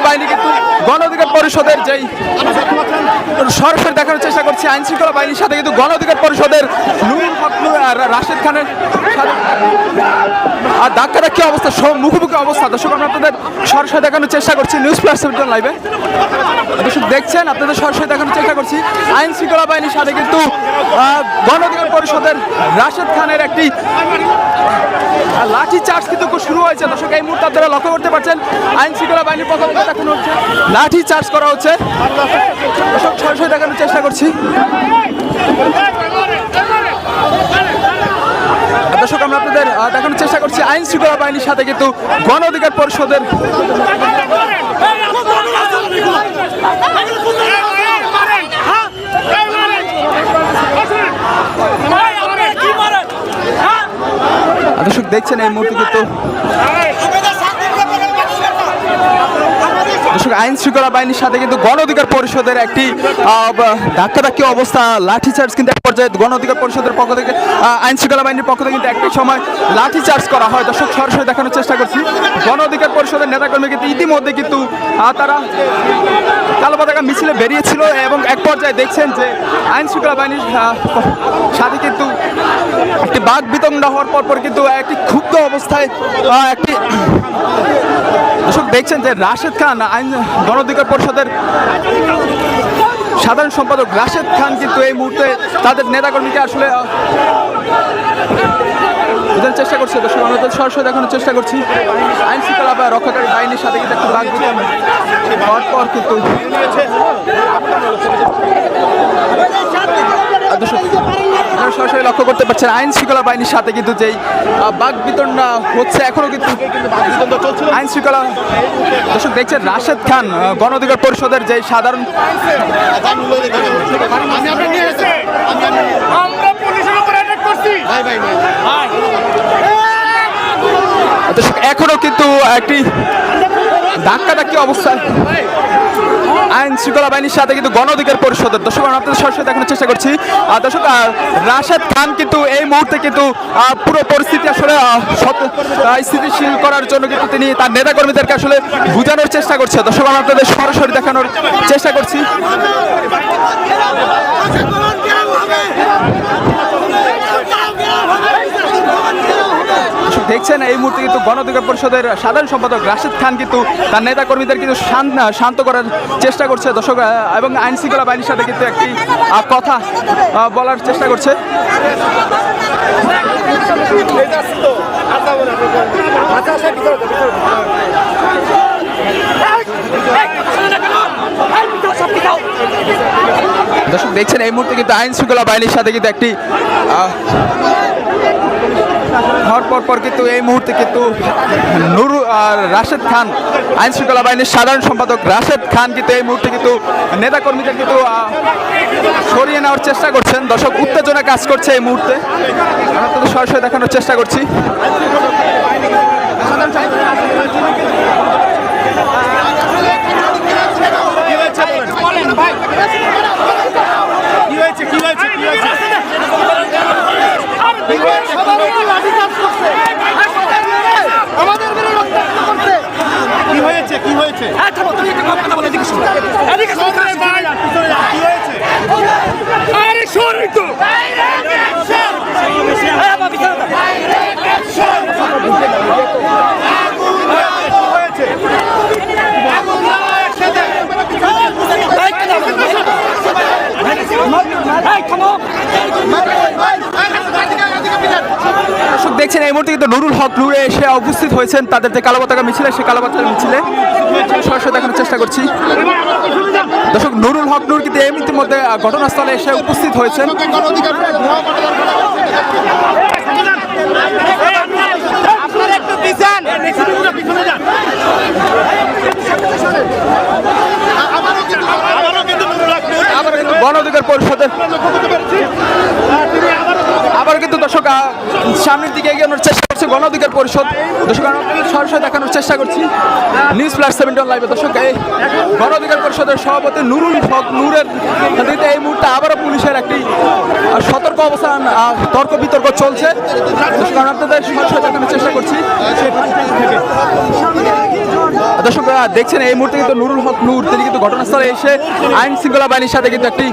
বাহিনী কিন্তু গণ অধিকার পরিষদের যেই সরফের দেখানোর চেষ্টা করছে আইন শৃঙ্খলা বাহিনীর সাথে কিন্তু গণ অধিকার পরিষদের নুরুল রাশেদ খানের সাথে আর ডাক্তারের কি অবস্থা? সব মুখোমুখি অবস্থা। দর্শক, আমরা আপনাদের সরাসরি দেখানোর চেষ্টা করছি নিউজ প্লাস সেভেন্টিন লাইভে। দর্শক, দেখছেন, আপনাদের সরাসরি দেখানোর চেষ্টা করছি। আইন শৃঙ্খলা বাহিনীর সাথে কিন্তু গণ অধিকার পরিষদের রাশেদ খানের একটি লাঠি চার্জ কিন্তু শুরু হয়েছে। দর্শক, এই মুহূর্তে আপনারা লক্ষ্য করতে পারছেন, আইন শৃঙ্খলা বাহিনীর থেকে দেখানো হচ্ছে, লাঠি চার্জ করা হচ্ছে। দর্শক, সরাসরি দেখানোর চেষ্টা করছি। দর্শক, আমরা আপনাদের দেখানোর চেষ্টা করছি আইন শৃঙ্খলা বাহিনীর সাথে কিন্তু গণ অধিকার পরিষদের দর্শক, দেখছেন এই মুহূর্তে কিন্তু আইন শৃঙ্খলা বাহিনীর সাথে কিন্তু গণ অধিকার পরিষদের একটি ধাক্কাধাক্কি অবস্থা, লাঠি চার্জ কিন্তু পর্যায়ে গণ অধিকার পরিষদের পক্ষ থেকে আইন শৃঙ্খলা বাহিনীর পক্ষ থেকে কিন্তু একটি সময় লাঠি চার্জ করা হয়। দর্শক, সরাসরি দেখানোর চেষ্টা করছি। গণ অধিকার পরিষদের নেতাকর্মী কিন্তু ইতিমধ্যে কিন্তু তারা কালো পতাকা, মিছিলে বেরিয়েছিল এবং এক পর্যায়ে দেখছেন যে আইন শৃঙ্খলা বাহিনীর সাথে কিন্তু একটি বাঘ বিতণ্ডা হওয়ার পর পর কিন্তু একটি ক্ষুব্ধ অবস্থায় একটি দর্শক দেখছেন যে রাশেদ খান আইন, গণ অধিকার পরিষদের সাধারণ সম্পাদক রাশেদ খান কিন্তু এই মুহূর্তে তাদের নেতাকর্মীকে আসলে চেষ্টা করছে। দর্শক, আমরা সরাসরি দেখানোর চেষ্টা করছি। আইন শৃঙ্খলা বা রক্ষাকারী বাহিনীর সাথে কিন্তু একটু বিতরণ হওয়ার পর কিন্তু সরাসরি লক্ষ্য করতে পারছেন আইন শৃঙ্খলা বাহিনীর সাথে কিন্তু যেই বাঘ বিতরণ হচ্ছে এখনও কিন্তু আইন শৃঙ্খলা দর্শক দেখছেন রাশেদ খান গণ অধিকার পরিষদের যে সাধারণ আমরা পুলিশের উপর অ্যাটাক করছি। দর্শক এখনও কিন্তু একটি ধাক্কা ধাক্কি অবস্থায় আইন শৃঙ্খলা বাহিনীর সাথে কিন্তু গণ অধিকার পরিষদের। দর্শক আপনাদের সরাসরি দেখানোর চেষ্টা করছি। আর দর্শক রাশেদ খান কিন্তু এই মুহূর্তে কিন্তু পুরো পরিস্থিতি আসলে স্থিতিশীল করার জন্য কিন্তু তিনি তার নেতাকর্মীদেরকে আসলে বোঝানোর চেষ্টা করছে। দর্শক, আমরা আপনাদের সরাসরি দেখানোর চেষ্টা করছি। দেখছেন, এই মুহূর্তে কিন্তু গণ অধিকার পরিষদের সাধারণ সম্পাদক রাশেদ খান কিন্তু তার নেতা কর্মীদের কিন্তু শান্ত করার চেষ্টা করছে দর্শক এবং আইন শৃঙ্খলা বাহিনীর সাথে কিন্তু একটি কথা বলার চেষ্টা করছে। দর্শক, দেখছেন, এই মুহূর্তে কিন্তু আইন শৃঙ্খলা বাহিনীর সাথে কিন্তু একটি হওয়ার পর পর কিন্তু এই মুহূর্তে কিন্তু নুর আর রাশেদ খান আইন শৃঙ্খলা বাহিনীর সাধারণ সম্পাদক রাশেদ খান কিন্তু এই মুহূর্তে কিন্তু নেতাকর্মীদের কিন্তু সরিয়ে নেওয়ার চেষ্টা করছেন। দর্শক, উত্তেজনা কাজ করছে এই মুহূর্তে। আমরা সরাসরি দেখানোর চেষ্টা করছি কি হয়েছে কি হয়েছে কি হয়েছে আমাদের বেড়ে রক্তাক্ত করছে কি হয়েছে কি হয়েছে পিছনে যা, পিছনে যা, কি হয়েছে আরে সরি তো দর্শক দেখছেন, এই মুহূর্তে কিন্তু নুরুল হক নুরে এসে উপস্থিত হয়েছেন। তাদের যে কালো পতাকা মিছিলে সে কালো পতাকা মিছিলে সরাসরি দেখানোর চেষ্টা করছি। দর্শক, নুরুল হক নুর কিন্তু মধ্যে ঘটনাস্থলে এসে উপস্থিত হয়েছেন আপনারা একটু পিছান পিছনে যান আমারও কিন্তু আমারও কিন্তু নুরুল হক নূর আবার কিন্তু গণ অধিকার পরিষদের। আবার কিন্তু দর্শক সামনের দিকে এগিয়ে চেষ্টা করছে গণ অধিকার পরিষদ। দর্শক সরাসরি দেখানোর চেষ্টা করছি। নিউজ প্লাস সেভেন্টি লাইভে। দর্শক, এই গণ অধিকার পরিষদের সভাপতি নুরুল হক নুরের নেতৃত্বে এই মুহূর্তে আবারও পুলিশের একটি সতর্ক অবস্থান তর্ক বিতর্ক চলছে। দর্শক আপনাদের সরাসরি দেখানোর চেষ্টা করছি। দর্শক দেখছেন, এই মুহূর্তে কিন্তু নুরুল হক নূর, তিনি কিন্তু ঘটনাস্থলে এসে আইন শৃঙ্খলা বাহিনীর সাথে কিন্তু একটি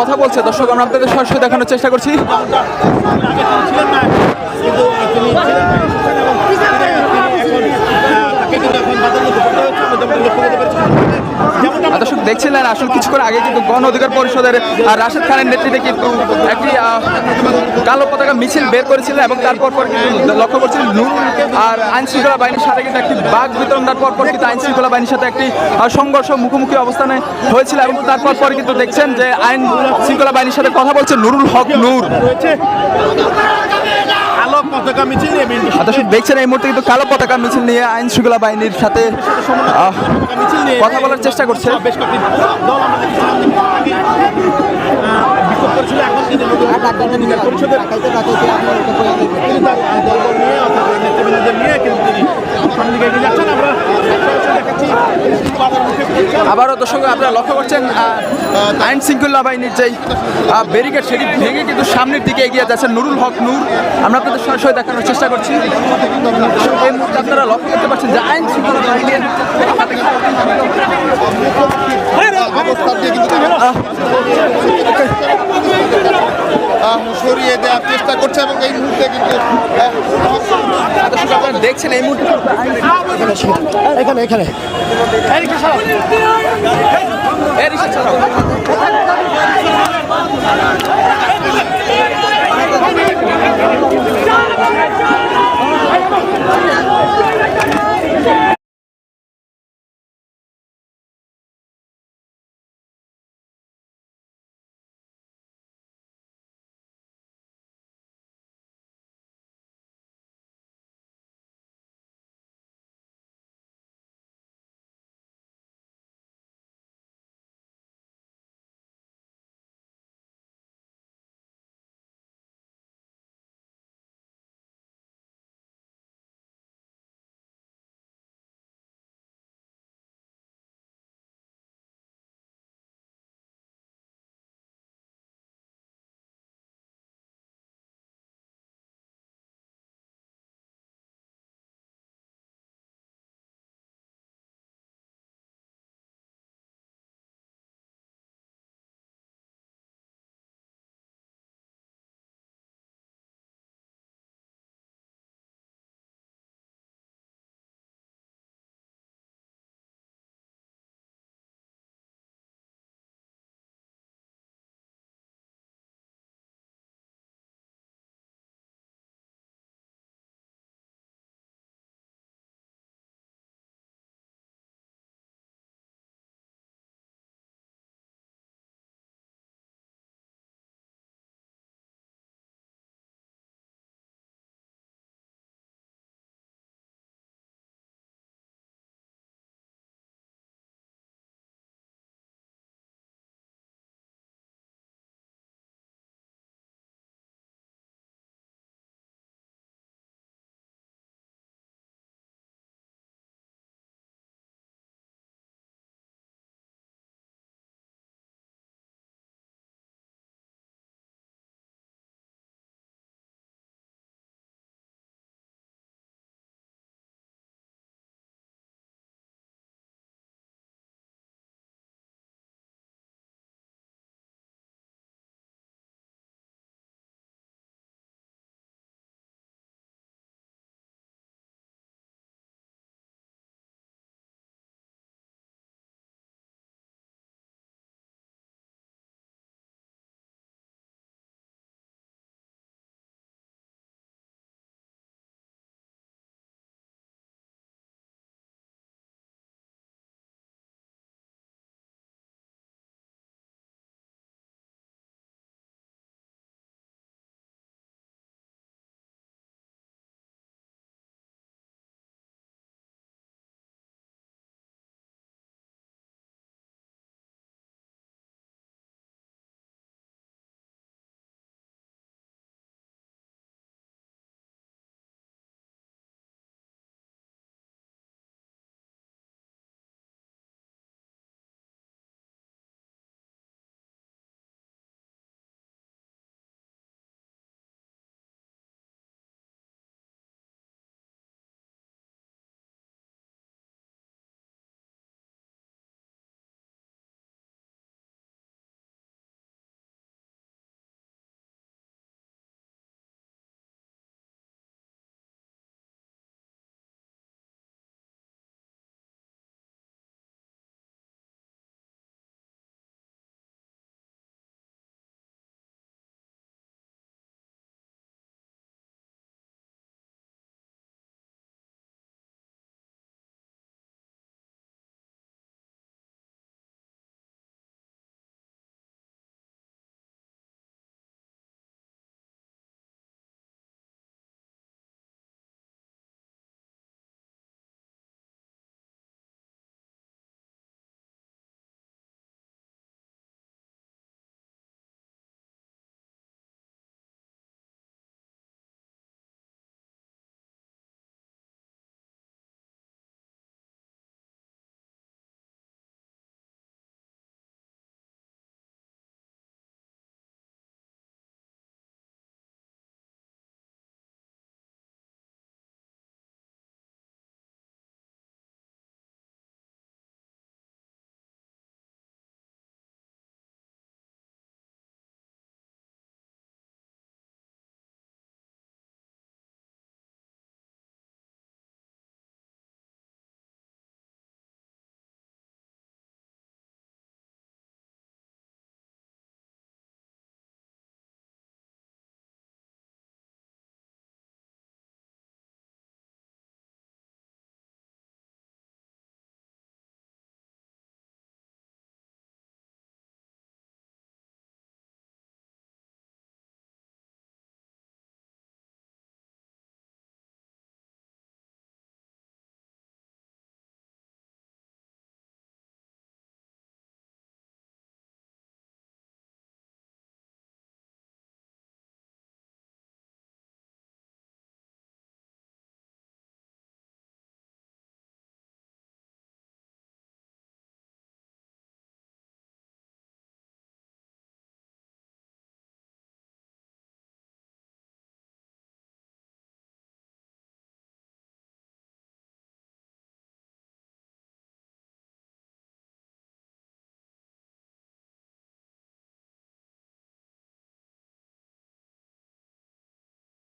কথা বলছে। দর্শক, আমরা আপনাদের সরাসরি দেখানোর চেষ্টা করছি ছিলেন না কিন্তু তিনি ছিলেন না। তাকে কিন্তু এখন বাজার মধ্যে পড়তে হচ্ছে আমরা যেমন লক্ষ্য করতে পারছি যেমনটা আহ, দর্শক দেখছিলেন আসলে কিছুক্ষণ আগে কিন্তু গণ অধিকার পরিষদের রাশেদ খানের নেতৃত্বে কিন্তু একটি কালো পতাকা মিছিল বের করেছিলেন এবং তারপর পর কিন্তু লক্ষ্য করছিলেন নুরুল আর আইন শৃঙ্খলা বাহিনীর সাথে কিন্তু একটি বাঘ বিতরণের পর পর কিন্তু আইন শৃঙ্খলা বাহিনীর সাথে একটি সংঘর্ষ মুখোমুখি অবস্থানে হয়েছিল এবং তারপর পর কিন্তু দেখছেন যে আইন শৃঙ্খলা বাহিনীর সাথে কথা বলছে নুরুল হক নূর। পতাকা মিছিল নিয়ে দর্শক দেখছেন এই মুহূর্তে কিন্তু কালো পতাকা মিছিল নিয়ে আইন শৃঙ্খলা বাহিনীর সাথে আহ, মিছিল নিয়ে কথা বলার চেষ্টা করছে। বেশ কয়েকটি দল আমরা দেখছিলাম যে আগে, আহ, বিক্ষোভ করেছিল এখন কিন্তু নতুন অধিকার পরিষদের তিনি তার দলবল নিয়ে অর্থাৎ নেতৃবৃন্দদের নিয়ে কিন্তু তিনি সামনে দিকে এগিয়ে যাচ্ছেন আমরা সরাসরি দেখাচ্ছি বাজার মুখে পৌঁছান আবারও দর্শক আপনারা লক্ষ্য করছেন আইন শৃঙ্খলা বাহিনীর যেই ব্যারিকেড সেটি ভেঙে কিন্তু সামনের দিকে এগিয়ে যাচ্ছেন নুরুল হক নূর। আমরা আপনাদের সরাসরি দেখানোর চেষ্টা করছি। এই মুহূর্তে আপনারা লক্ষ্য করতে পারছেন যে আইন শৃঙ্খলা বাহিনীর সরিয়ে দেওয়ার চেষ্টা করছে এবং এই মুহূর্তে কিন্তু আপনারা দেখছেন এই মুহূর্তে এখানে এখানে।